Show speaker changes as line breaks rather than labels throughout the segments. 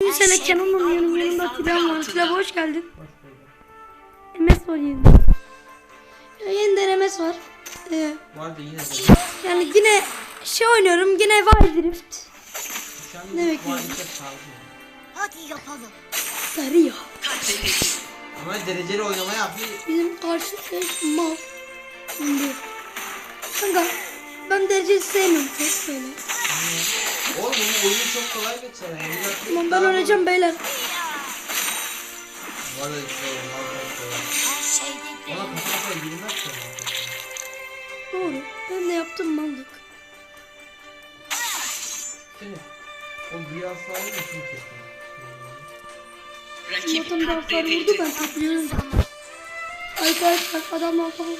Mesela Kenan'ın yanım yanımda Atilla var. Atilla hoş geldin. MS var yeniden. Ya yeniden MS var. Ee,
Bu arada yine de
yani yine şey oynuyorum. Yine Wild Rift. Ne bekliyorsun?
Hadi yapalım.
Sarıyor.
Ama dereceli oynama yap. Bir
Bizim karşı eş mal. Şimdi. Kanka ben derecesi sevmiyorum çok böyle.
Oğlum bu oyun çok kolay geçer. Bir
Tamam ben oynayacağım beyler.
İşte var var var.
Her şeyde
Ona kafa kafa girmez ki.
Doğru. Ben de yaptım mallık.
Seni. O büyü hasarı da kim
bir hasar vurdu ben topluyorum. Arkadaşlar adamlar falan.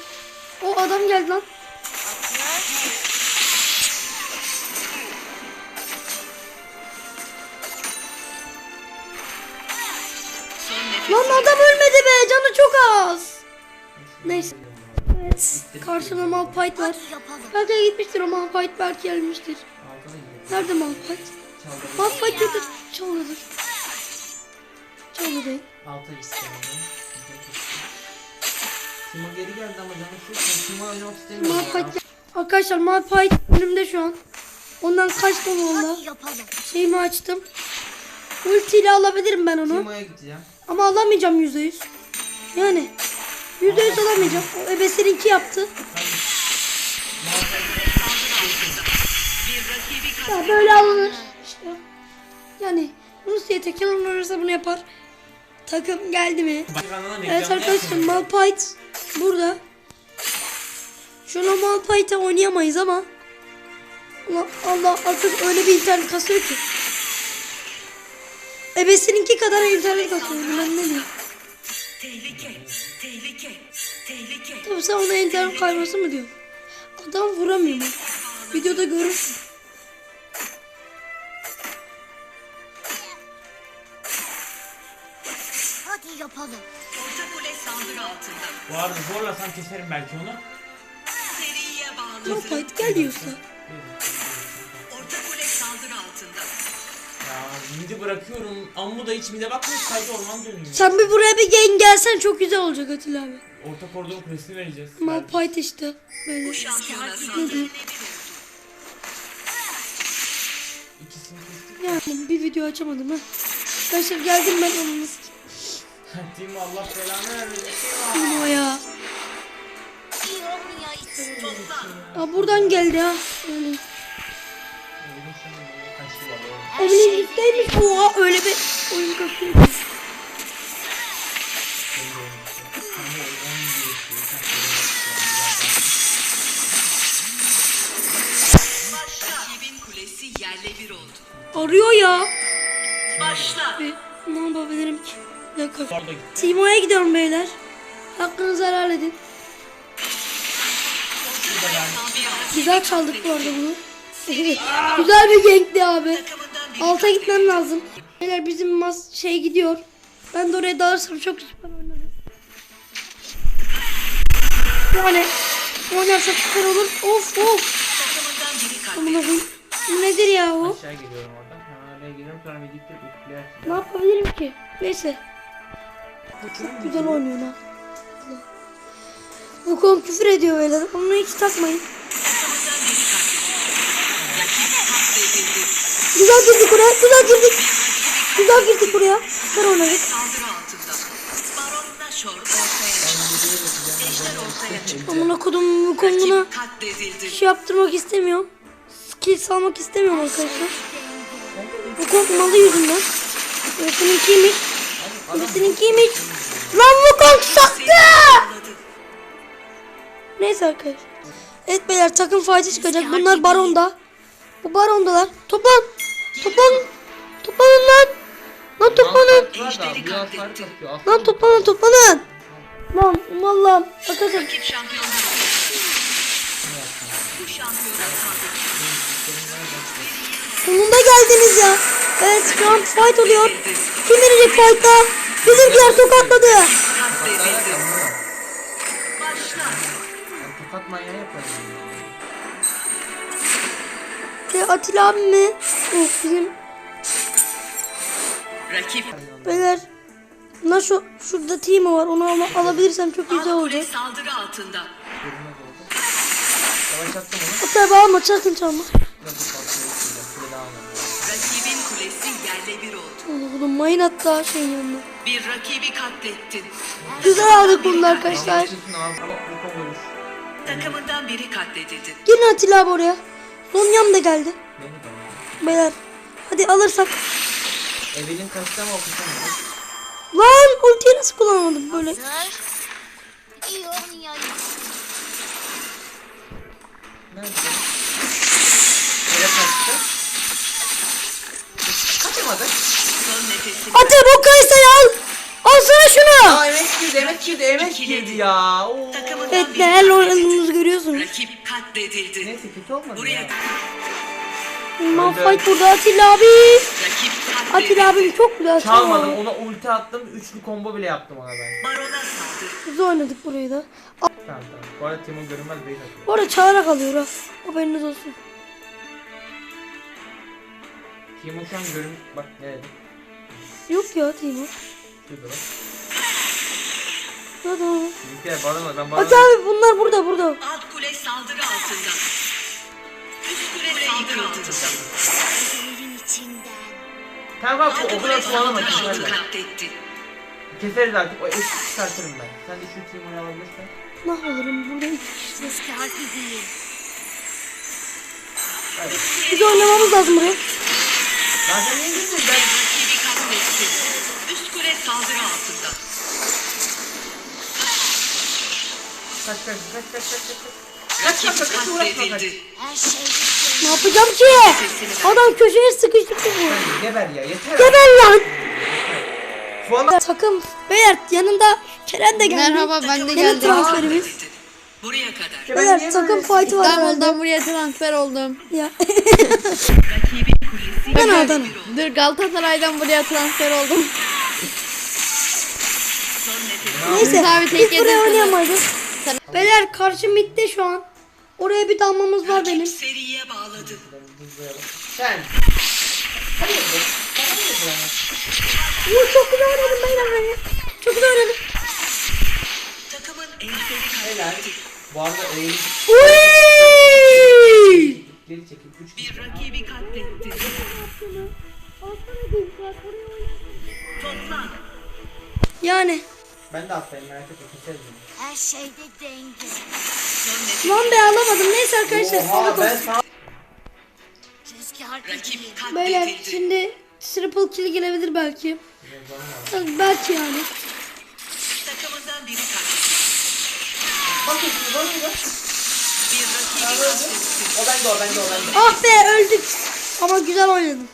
O adam geldi lan. Lan adam ölmedi be canı çok az. Neyse. Evet. Karşıda Malphite var. Belki gitmiştir o Malphite belki gelmiştir. Nerede Malphite? Malphite yok çalıdır. Çalı değil.
Alta ondan. Timo geri geldi ama canı sıkıyor. Timo oynamak istemiyor. ya.
Malphite. Arkadaşlar Malphite önümde şu an. Ondan kaçtım valla. Şeyimi açtım. Ultiyle alabilirim ben onu.
Timo'ya gideceğim.
Ama alamayacağım yüzde yüz. Yani yüzde yüz alamayacağım. O ebesininki yaptı. Ya böyle alınır. İşte. Yani Rusya'ya tekel olursa bunu yapar. Takım geldi mi? Evet arkadaşlar Malphite burada. Şuna Malphite'e oynayamayız ama Allah Allah artık öyle bir internet kasıyor ki. Ebesininki kadar internet kasıyor. Ben ne diyeyim?
Tehlike, tehlike, tehlike.
Tabii sen ona internet kayması mı diyorsun? Adam vuramıyor mu? Videoda görürsün.
Hadi yapalım.
Orta kule saldırı altında.
Bu arada zorlasam keserim belki onu.
Seriye bağladı.
Malphite gel diyorsa.
Orta
midi bırakıyorum. Amma da hiç mide bakmıyor sadece orman dönüyor.
Sen bir buraya bir gen gelsen çok güzel olacak Atilla abi.
Orta koridorun kulesini vereceğiz.
Malphite işte. Böyle.
Bu şampiyona saldırı.
İkisini kestik.
Yani bir video açamadım ha. Arkadaşlar geldim ben onun
Timo Allah belanı vermesin.
Kim o ya?
İyi olmuyor.
Aa buradan geldi ha. Öyle. Evelyn
şey
üstteymiş. Oha öyle bir oyun kasıyor.
Rakibin kulesi yerle bir oldu.
Arıyor ya.
Başla.
Ve ne yapabilirim ki? Bir dakika. Timo'ya gidiyorum beyler. Hakkınızı helal edin. Güzel çaldık bu arada bunu. Güzel bir gankti abi. Alta gitmem lazım. Beyler bizim mas şey gidiyor. Ben de oraya dalırsam çok süper oynarım. Yani oynarsak süper olur. Of of. Bu nedir ya o?
Aşağı geliyorum oradan. Hemen oraya geliyorum sonra midikte üfleyer.
Ne yapabilirim ki? Neyse. Çok güzel oynuyor lan. Bu konu küfür ediyor beyler. Onu hiç takmayın.
Takımından biri katledildi. Rakip katledildi.
Güzel girdik buraya. Güzel girdik. Güzel girdik buraya.
Ejder ortaya çıktı.
Amına kodum konuna şey yaptırmak istemiyorum. Skill salmak istemiyorum arkadaşlar. Bu kont malı yüzünden. Öteninkiymiş. Öteninkiymiş. Lan bu kont sattı. Neyse arkadaşlar. Evet beyler takım fayda çıkacak. Bunlar baronda. Bu barondalar. Toplan. Toplan. Toplanın lan. Lan toplanın.
Ejderi katletti.
Lan toplanın toplanın. Lan vallahi arkadaşlar
Rakip şampiyonluğu. Bu
sonunda geldiniz ya. Evet şu an fight oluyor. Kim verecek fight'ta? Bizimkiler tokatladı.
Katledildi. Başla.
Ben tokat manyağı yaparım.
Ve Atilla abi mi? Of bizim
Rakip
Beyler. Bunlar şu, şurada Timo var. Onu al- alabilirsem çok güzel olacak.
saldırı altında.
Yavaşlattım onu.
O tabi alma sakın çalma.
Nasıl şimdi? Kule almadım.
Rakibin kulesi yerle bir oldu.
Onu bunu mayın hatta şeyin yanına.
Bir rakibi katlettin.
Güzel aldık bunu arkadaşlar.
Abi. Ama bu kovalış.
Takımından biri katledildi.
Gelin Atilla abi oraya. Zonyam da geldi. Beyler. Hadi alırsak.
Evelin kaçta mı okusamıyor?
Lan ultiyi nasıl kullanamadım böyle.
Nerede? Nereye kaçtı? Kaçamadı.
Hadi bu kayısayı al.
Girdi, emek girdi, ya. Oo.
Evet
biri
değerli oynadığımızı görüyorsunuz.
Rakip katledildi.
Neyse kötü olmadı
Buraya
ya.
Malphite burada Atilla abi. Atilla abim çok güzel.
Çalmadım, ona ulti attım, üçlü combo bile yaptım ona ben.
Güzel oynadık burayı da.
Tamam tamam. Bu arada Timo görünmez base atıyor.
Bu arada çağırarak alıyor ha. Haberiniz olsun.
Timo şu an görün... Bak nerede?
Yok ya Timo.
Şurada bak.
Ya da.
Bizimkiler barona, ben
Hadi
barona...
abi bunlar burada burada.
Alt kule saldırı altında. Üst kule saldırı altında.
Tamam bak o
kule
kadar
altı
keserler. Keseriz artık, o eski çıkartırım ben. Sen de şu Timo'yu alabilirsen.
Ne alırım burada iki kişi.
Rüzgar gibiyim.
Biz oynamamız lazım buraya.
Lan sen niye girdin ben?
Üst kule saldırı altında.
Kaç kaç kaç kaç kaç kaç. Kaç, kaç, uğraşma, kaç.
katledildi.
Her şeyde
Ne yapacağım ki? Adam köşeye sıkıştırdı bu.
Geber ya yeter.
Geber lan.
Şu anda
Takım. Beyler yanında Kerem de geldi.
Merhaba ben de geldim.
transferimiz.
Buraya kadar.
ben
Beyler takım fight'ı var.
İstanbul'dan buraya transfer oldum.
Ya.
Rakibin kulesi
Adana.
Dur Galatasaray'dan buraya transfer oldum.
Neyse
Abi tek
biz buraya oynayamayız. Beyler karşı midde şu an. Oraya bir dalmamız var benim.
seriye bağladı.
Sen.
Uuu çok güzel oynadım beyler. Çok güzel oynadım.
Takımın
Helal.
katletti.
Bu arada eğilip
Uy!
geri çekip 3
Bir rakibi katletti. Toplan.
Yani.
Ben de atlayayım merak etme bunu.
her şeyde denge.
Lan be alamadım. Neyse arkadaşlar.
Oha
sağlık
ben
olsun.
sana...
Rüzgar
Rakip katledildi.
şimdi triple kill gelebilir belki. Belki yani.
Takımından biri katledildi.
Bak şimdi bak.
Bir rakibi katletti.
O bende o bende o bende.
Ah be öldük. Ama güzel oynadım.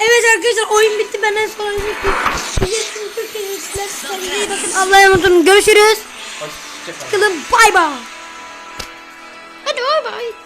Evet arkadaşlar oyun bitti. Ben en son oyunu bitti. Kendinize bakın. Allah'a emanet olun. Görüşürüz.
Hoşçakalın.
Bay bay. Hadi bay bay.